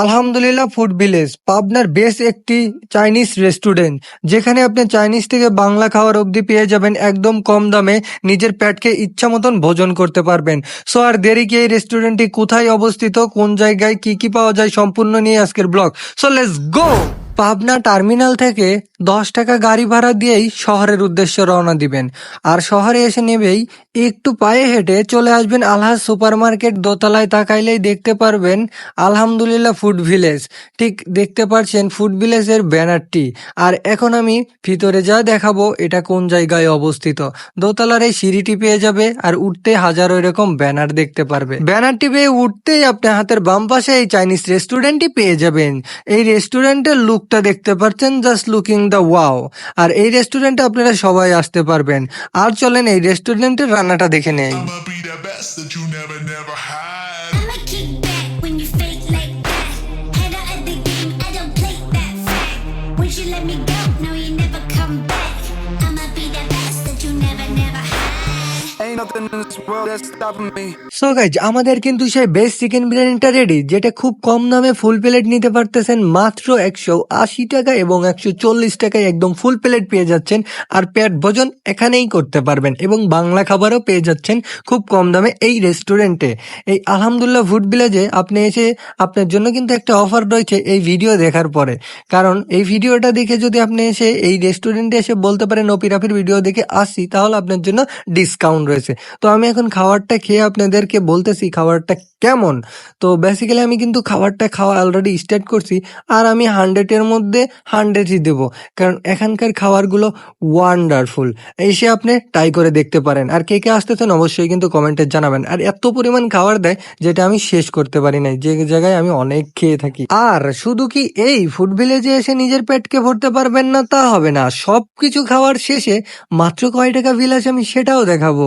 আলহামদুলিল্লাহ, food village, পাবনার বেশ একটি চাইনিজ রেস্টুরেন্ট, যেখানে আপনি চাইনিজ থেকে বাংলা খাওয়ার অবধি পেয়ে যাবেন একদম কম দামে নিজের প্যাটকে ইচ্ছা মতন ভোজন করতে পারবেন। সো, আর দেরি কি এই রেস্টুরেন্টটি কোথায় অবস্থিত, কোন জায়গায় কি কি পাওয়া যায় সম্পূর্ণ নিয়ে আজকের blog. So, let's go! Pabna terminal থেকে দশ টাকা গাড়ি ভাড়া দিয়েই শহরের উদ্দেশ্যে রওনা দিবেন। আর শহরে এসে নেবেই একটু পায়ে হেঁটে চলে আসবেন আলহাজ সুপার মার্কেট দোতলায় তাকাইলেই দেখতে পারবেন আলহামদুলিল্লাহ ফুড ভিলেজ। ঠিক দেখতে পাচ্ছেন ফুড ভিলেজের ব্যানারটি। আর এখন আমি ভিতরে যা দেখাবো এটা কোন জায়গায় অবস্থিত। দোতলার এই সিঁড়িটি পেয়ে যাবে আর উঠতে হাজারো এরকম ব্যানার দেখতে পারবে। ব্যানারটি পেয়ে উঠতেই আপনি হাতের বাম পাশে এই চাইনিজ রেস্টুরেন্টটি পেয়ে যাবেন। এই রেস্টুরেন্টের লুকটা দেখতে পাচ্ছেন জাস্ট লুকিং দ্য ওয়াও আর এই রেস্টুরেন্টে আপনারা সবাই আসতে পারবেন। আর চলেন এই রেস্টুরেন্টের রান্নাটা দেখে নেই। সো গাইজ আমাদের কিন্তু সেই বেস্ট চিকেন বিরিয়ানিটা রেডি যেটা খুব কম দামে ফুল প্লেট নিতে পারতেছেন, মাত্র একশো আশি টাকা এবং একশো চল্লিশ টাকায় একদম ফুল প্লেট পেয়ে যাচ্ছেন, আর পেট ভোজন এখানেই করতে পারবেন এবং বাংলা খাবারও পেয়ে যাচ্ছেন খুব কম দামে এই রেস্টুরেন্টে এই আলহামদুলিল্লাহ ফুড ভিলেজে আপনি এসে আপনার জন্য কিন্তু একটা অফার রয়েছে এই ভিডিও দেখার পরে। কারণ এই ভিডিওটা দেখে যদি আপনি এসে এই রেস্টুরেন্টে এসে বলতে পারেন ওপিরাফির ভিডিও দেখে আসি, তাহলে আপনার জন্য ডিসকাউন্ট রয়েছে। তো আমি এখন খাবারটা খেয়ে আপনাদেরকে বলতেছি খাবারটা কেমন। তো বেসিক্যালি আমি কিন্তু খাবারটা খাওয়া অলরেডি স্টার্ট করছি আর আমি হান্ড্রেডের মধ্যে হান্ড্রেডই দেবো। কারণ এখানকার খাবারগুলো ওয়ান্ডারফুল এসে আপনি ট্রাই করে দেখতে পারেন। আর কে কে আসতেছেন অবশ্যই কিন্তু কমেন্টে জানাবেন। আর এত পরিমাণ খাবার দেয় যেটা আমি শেষ করতে পারি নাই। যে জায়গায় আমি অনেক খেয়ে থাকি। আর শুধু কি এই ফুড ভিলেজে এসে নিজের পেটকে ভরতে পারবেন না? তা হবে না। সব কিছু খাওয়ার শেষে মাত্র কয় টাকা বিল আছে আমি সেটাও দেখাবো।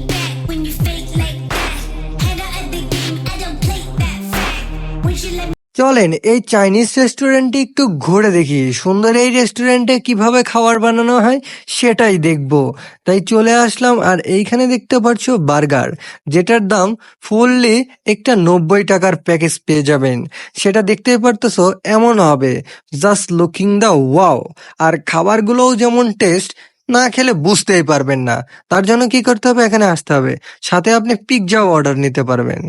চলেন, এই চাইনিজ রেস্টুরেন্টটি একটু ঘুরে দেখি। সুন্দর এই রেস্টুরেন্টে কীভাবে খাবার বানানো হয় সেটাই দেখব। তাই চলে আসলাম, আর এইখানে দেখতে পাচ্ছ বার্গার, যেটার দাম ফুললি একটা নব্বই টাকার প্যাকেজ পেয়ে যাবেন। সেটা দেখতেই পারতেছো, এমন হবে। জাস্ট লুকিং দ্য ওয়াও আর খাবারগুলোও যেমন টেস্ট না খেলে বুঝতেই পারবেন না। তার জন্য কি করতে হবে? এখানে আসতে হবে। সাথে আপনি পিৎজাও অর্ডার নিতে পারবেন।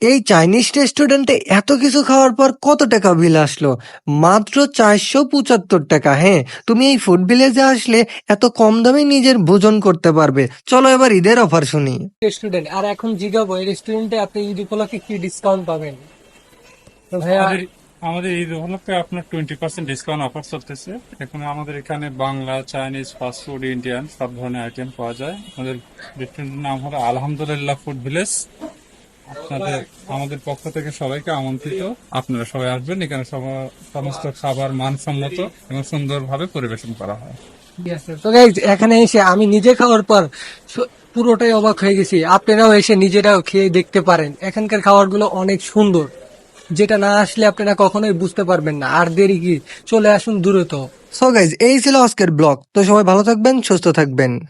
এই চাইনিজ রেস্টুরেন্টে এত কিছু খাওয়ার পর কত টাকা বিল আসলো? মাত্র চারশো পঁচাত্তর টাকা হ্যাঁ? তুমি এই ফুড ভিলেজে আসলে এত কম দামে নিজের ভোজন করতে পারবে। চলো এবার ঈদের অফার শুনি। রেস্টুরেন্ট আর এখন জিগাবো এই রেস্টুরেন্টে আপনি ঈদ উপলক্ষে কি ডিসকাউন্ট পাবেন? ভাইয়া আমাদের এই উপলক্ষে আপনার টোয়েন্টি পার্সেন্ট ডিসকাউন্ট অফার চলতেছে। এখন আমাদের এখানে Bangla Chinese fast food Indian সব ধরনের আইটেম পাওয়া যায়। আমাদের রেস্টুরেন্টের নাম হলো আলহামদুলিল্লাহ ফুড ভিলেজ আপনাদের, আমাদের পক্ষ থেকে সবাইকে আমন্ত্রিত। আপনারা সবাই আসবেন, এখানে সমস্ত খাবার মানসম্মত এবং সুন্দরভাবে পরিবেশন করা হয়। এখানে এসে আমি নিজে খাওয়ার পর পুরোটাই অবাক হয়ে গেছি। আপনারাও এসে নিজেরাও খেয়ে দেখতে পারেন। এখানকার খাবারগুলো অনেক সুন্দর। যেটা না আসলে আপনারা কখনোই বুঝতে পারবেন না। আর দেরি কি? চলে আসুন দ্রুত। সো গাইজ এই ছিল আজকের ব্লগ। তো সবাই ভালো থাকবেন, সুস্থ থাকবেন।